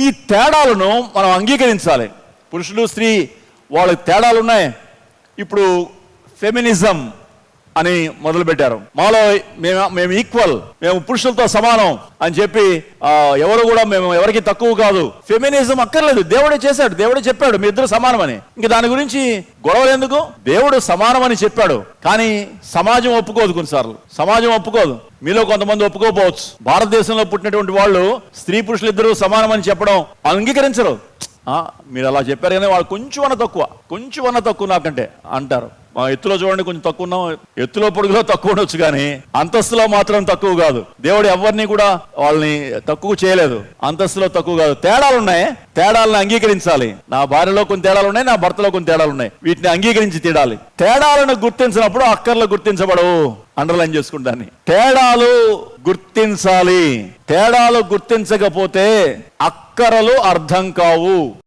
ఈ తేడాలను మనం అంగీకరించాలి. పురుషులు స్త్రీ వాళ్ళకి తేడాలు ఉన్నాయి ఇప్పుడు ఫెమినిజం అని మొదలుపెట్టారు. మాలో మేము మేము ఈక్వల్ మేము పురుషులతో సమానం అని చెప్పి ఎవరు కూడా మేము ఎవరికి తక్కువ కాదు. ఫెమినిజం అక్కర్లేదు. దేవుడే చేశాడు. దేవుడే చెప్పాడు. మీ ఇద్దరు సమానమని. ఇంక దాని గురించి గొడవలు ఎందుకు? దేవుడు సమానమని చెప్పాడు. కానీ సమాజం ఒప్పుకోదు కొన్నిసార్లు. సమాజం ఒప్పుకోదు. మీలో కొంతమంది ఒప్పుకోపోవచ్చు భారతదేశంలో పుట్టినటువంటి వాళ్ళు స్త్రీ పురుషులు ఇద్దరు సమానమని చెప్పడం అంగీకరించరు. మీరు అలా చెప్పారు కానీ వాళ్ళు కొంచెం అన్న తక్కువ. కొంచెం అన్న తక్కువ నాకంటే అంటారు. మా ఎత్తులో చూడండి కొంచెం తక్కువ ఉన్నాం. ఎత్తులో పొడుగులో తక్కువ ఉండొచ్చు కానీ అంతస్తులో మాత్రం తక్కువ కాదు. దేవుడు ఎవరిని కూడా వాళ్ళని తక్కువ చేయలేదు. అంతస్తులో తక్కువ కాదు. తేడాలు ఉన్నాయి. తేడాలను అంగీకరించాలి. నా భార్యలో కొన్ని తేడాలు ఉన్నాయి నా భర్తలో కొన్ని తేడాలు ఉన్నాయి. వీటిని అంగీకరించి తీడాలి తేడాలను గుర్తించినప్పుడు అక్కర్లు గుర్తించబడవు. అండర్లైన్ చేసుకుంటాను తేడాలు గుర్తించాలి. తేడాలు గుర్తించకపోతే అక్కరలు అర్థం కావు.